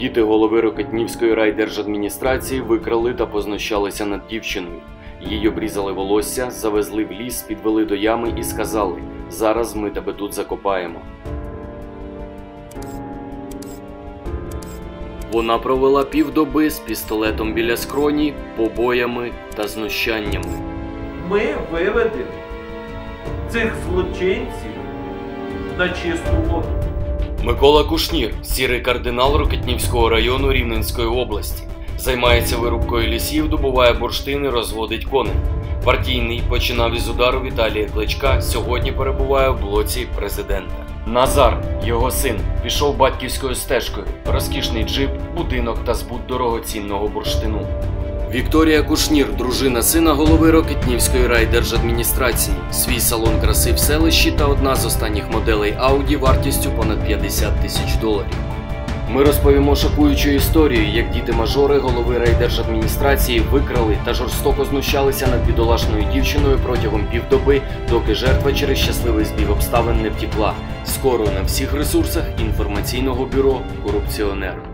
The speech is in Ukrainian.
Діти голови Рокетнівської райдержадміністрації викрали та познущалися над дівчиною. Їй обрізали волосся, завезли в ліс, підвели до ями і сказали: зараз ми тебе тут закопаємо. Вона провела півдоби з пістолетом біля скроні, побоями та знущаннями. Ми виведемо цих злочинців на чисту воду. Микола Кушнір, сірий кардинал Рокетнівського району Рівненської області, займається вирубкою лісів, добуває бурштини, розводить коней. Партійний починав із удару Віталія Кличка. Сьогодні перебуває в блоці президента. Назар, його син, пішов батьківською стежкою. Розкішний джип, будинок та збут дорогоцінного бурштину. Вікторія Кушнір, дружина сина голови Рокетнівської райдержадміністрації. Свій салон краси в селищі та одна з останніх моделей Audi вартістю понад 50 тисяч доларів. Ми розповімо шокуючу історію, як діти-мажори голови райдержадміністрації викрали та жорстоко знущалися над бідолашною дівчиною протягом півдоби, доки жертва через щасливий збіг обставин не втікла. Скоро на всіх ресурсах інформаційного бюро корупціонер.